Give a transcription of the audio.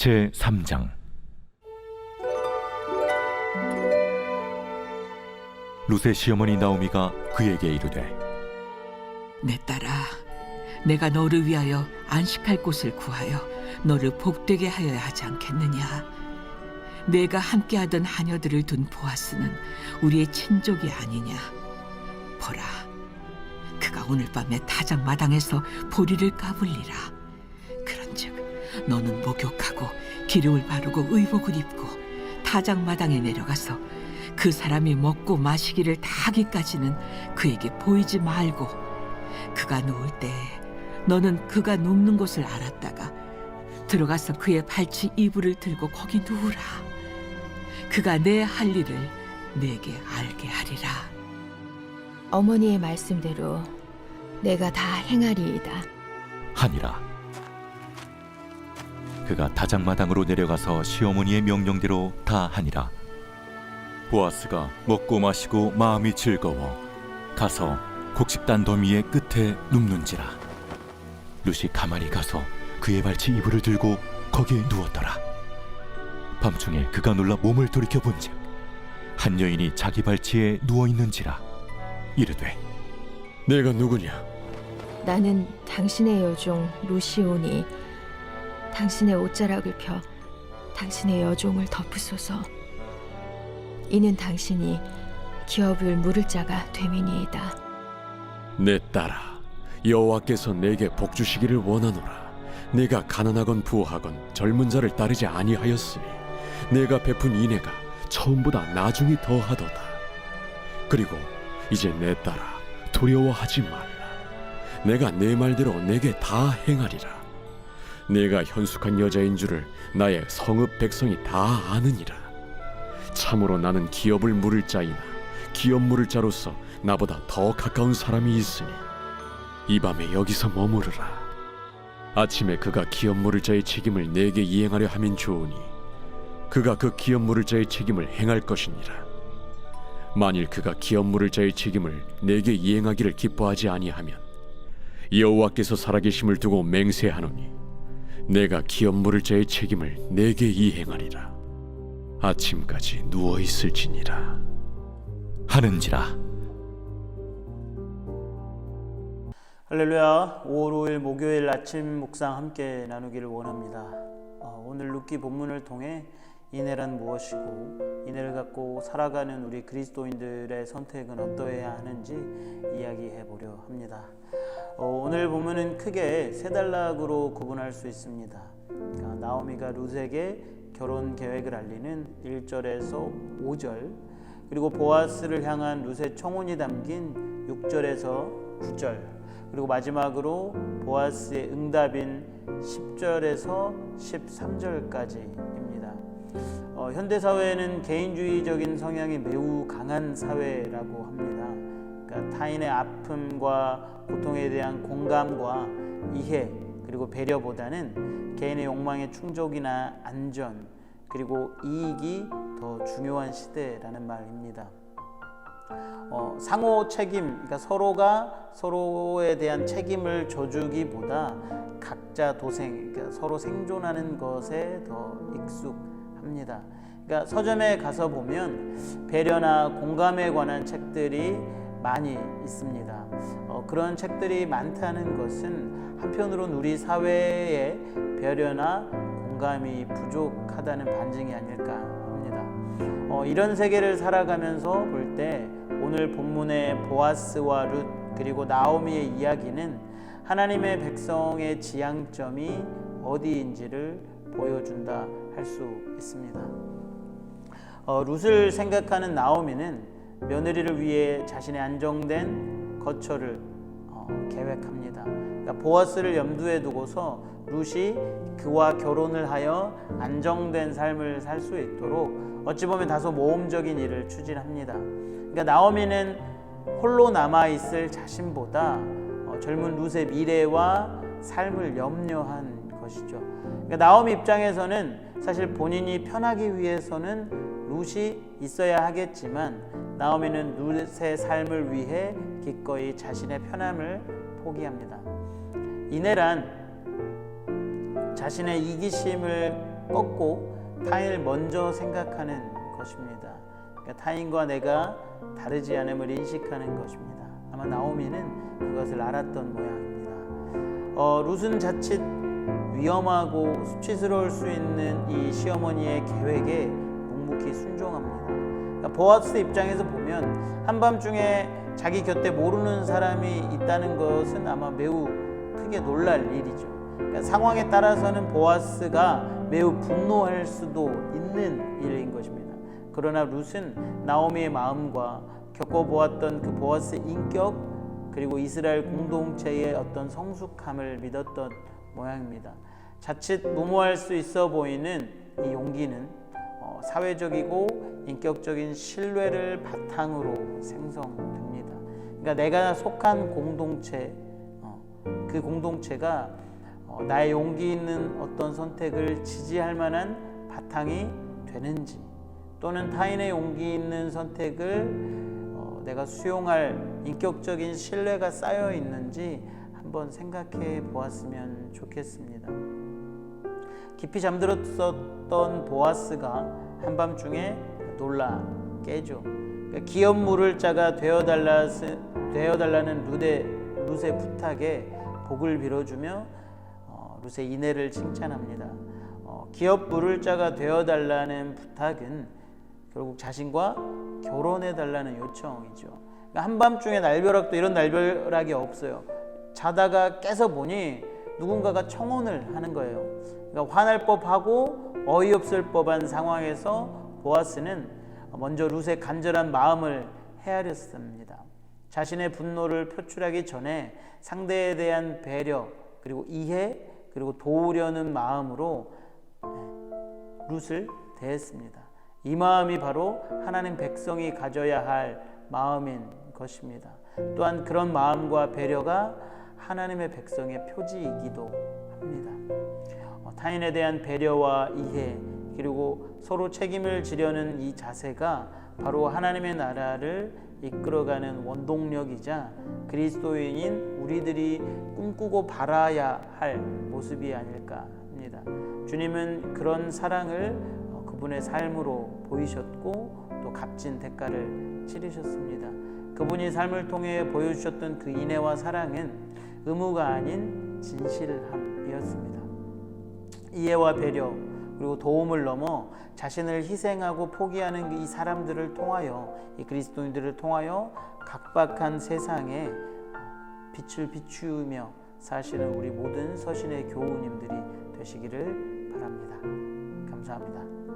제 3장 룻의 시어머니 나오미가 그에게 이르되 내 딸아, 내가 너를 위하여 안식할 곳을 구하여 너를 복되게 하여야 하지 않겠느냐? 내가 함께하던 하녀들을 둔 보아스는 우리의 친족이 아니냐? 보라, 그가 오늘 밤에 타작 마당에서 보리를 까불리라. 너는 목욕하고 기름을 바르고 의복을 입고 타작 마당에 내려가서 그 사람이 먹고 마시기를 다 하기까지는 그에게 보이지 말고 그가 누울 때 너는 그가 눕는 곳을 알았다가 들어가서 그의 발치 이불을 들고 거기 누우라. 그가 내 할 일을 내게 알게 하리라. 어머니의 말씀대로 내가 다 행하리이다. 하니라 그가 다장마당으로 내려가서 시어머니의 명령대로 다 하니라. 보아스가 먹고 마시고 마음이 즐거워 가서 곡식단 더미의 끝에 눕는지라. 룻이 가만히 가서 그의 발치 이불을 들고 거기에 누웠더라. 밤중에 그가 놀라 몸을 돌이켜 본즉 한 여인이 자기 발치에 누워 있는지라 이르되 내가 누구냐? 나는 당신의 여종 루시오니 당신의 옷자락을 펴 당신의 여종을 덮으소서. 이는 당신이 기업을 물을 자가 됨이니이다. 내 딸아, 여호와께서 내게 복 주시기를 원하노라. 내가 가난하건 부하건 젊은 자를 따르지 아니하였으니 내가 베푼 인애가 처음보다 나중이 더하도다. 그리고 이제 내 딸아, 두려워하지 말라. 내가 내 말대로 내게 다 행하리라. 내가 현숙한 여자인 줄을 나의 성읍 백성이 다 아느니라. 참으로 나는 기업을 물을 자이나 기업 물을 자로서 나보다 더 가까운 사람이 있으니 이 밤에 여기서 머무르라. 아침에 그가 기업 물을 자의 책임을 내게 이행하려 하면 좋으니 그가 그 기업 물을 자의 책임을 행할 것이니라. 만일 그가 기업 물을 자의 책임을 내게 이행하기를 기뻐하지 아니하면 여호와께서 살아계심을 두고 맹세하노니 내가 기업 물을 자의 책임을 내게 이행하리라. 아침까지 누워 있을지니라. 하는지라 할렐루야 5월 5일 목요일 아침 묵상 함께 나누기를 원합니다 어, 오늘 룻기 본문을 통해 인애란 무엇이고 인애를 갖고 살아가는 우리 그리스도인들의 선택은 어떠해야 하는지 이야기해 보려 합니다 어, 오늘 본문은 크게 세 단락으로 구분할 수 있습니다 그러니까 나오미가 룻에게 결혼 계획을 알리는 1절에서 5절 그리고 보아스를 향한 룻의 청혼이 담긴 6절에서 9절 그리고 마지막으로 보아스의 응답인 10절에서 13절까지입니다. 어, 현대 사회는 개인주의적인 성향이 매우 강한 사회라고 합니다. 그러니까 타인의 아픔과 고통에 대한 공감과 이해 그리고 배려보다는 개인의 욕망의 충족이나 안전 그리고 이익이 더 중요한 시대라는 말입니다. 어, 상호 책임, 그러니까 서로가 서로에 대한 책임을 져주기보다 각자 도생, 그러니까 서로 생존하는 것에 더 익숙합니다. 그러니까 서점에 가서 보면 배려나 공감에 관한 책들이 많이 있습니다. 어, 그런 책들이 많다는 것은 한편으로는 우리 사회에 배려나 공감이 부족하다는 반증이 아닐까 합니다. 어, 이런 세계를 살아가면서 볼 때 오늘 본문의 보아스와 룻 그리고 나오미의 이야기는 하나님의 백성의 지향점이 어디인지를 보여준다 할 수 있습니다. 어, 룻을 생각하는 나오미는 며느리를 위해 자신의 안정된 거처를 어, 계획합니다. 그러니까 보아스를 염두에 두고서 룻이 그와 결혼을 하여 안정된 삶을 살 수 있도록 어찌 보면 다소 모험적인 일을 추진합니다. 그러니까 나오미는 홀로 남아 있을 자신보다 어, 젊은 룻의 미래와 삶을 염려한 것이죠. 그러니까 나오미 입장에서는 사실 본인이 편하기 위해서는 룻이 있어야 하겠지만 나오미는 룻의 삶을 위해 기꺼이 자신의 편함을 포기합니다. 이내란 자신의 이기심을 꺾고 타인을 먼저 생각하는 것입니다. 그러니까 타인과 내가 다르지 않음을 인식하는 것입니다. 아마 나오미는 그것을 알았던 모양입니다. 어, 룻은 자칫 위험하고 수치스러울 수 있는 이 시어머니의 계획에 묵묵히 순종합니다. 그러니까 보아스 입장에서 보면 한밤중에 자기 곁에 모르는 사람이 있다는 것은 아마 매우 크게 놀랄 일이죠. 그러니까 상황에 따라서는 보아스가 매우 분노할 수도 있는 일인 것입니다. 그러나 룻은 나오미의 마음과 겪어보았던 그 보아스의 인격 그리고 이스라엘 공동체의 어떤 성숙함을 믿었던 모양입니다. 자칫 무모할 수 있어 보이는 이 용기는 어, 사회적이고 인격적인 신뢰를 바탕으로 생성됩니다. 그러니까 내가 속한 공동체, 어, 그 공동체가 어, 나의 용기 있는 어떤 선택을 지지할 만한 바탕이 되는지 또는 타인의 용기 있는 선택을 어, 내가 수용할 인격적인 신뢰가 쌓여 있는지 한번 생각해 보았으면 좋겠습니다. 깊이 잠들었던 보아스가 한밤중에 놀라 깨죠. 그러니까 기업 물을 자가 되어 달라 되어달라는 룻의 룻의 부탁에 복을 빌어주며 어, 룻의 인애를 칭찬합니다. 어, 기업 물을 자가 되어 달라는 부탁은 결국 자신과 결혼해 달라는 요청이죠. 그러니까 한밤중에 날벼락도 이런 날벼락이 없어요. 자다가 깨서 보니 누군가가 청혼을 하는 거예요. 그러니까 화날 법하고 어이없을 법한 상황에서 보아스는 먼저 룻의 간절한 마음을 헤아렸습니다. 자신의 분노를 표출하기 전에 상대에 대한 배려 그리고 이해 그리고 도우려는 마음으로 룻을 대했습니다. 이 마음이 바로 하나님 백성이 가져야 할 마음인 것입니다. 또한 그런 마음과 배려가 하나님의 백성의 표지이기도 합니다. 어, 타인에 대한 배려와 이해 그리고 서로 책임을 지려는 이 자세가 바로 하나님의 나라를 이끌어가는 원동력이자 그리스도인인 우리들이 꿈꾸고 바라야 할 모습이 아닐까 합니다. 주님은 그런 사랑을 어, 그분의 삶으로 보이셨고 또 값진 대가를 치르셨습니다. 그분이 삶을 통해 보여주셨던 그 인애와 사랑은 의무가 아닌 진실함이었습니다. 이해와 배려 그리고 도움을 넘어 자신을 희생하고 포기하는 이 사람들을 통하여 이 그리스도인들을 통하여 각박한 세상에 빛을 비추며 사시는 우리 모든 서신의 교우님들이 되시기를 바랍니다. 감사합니다.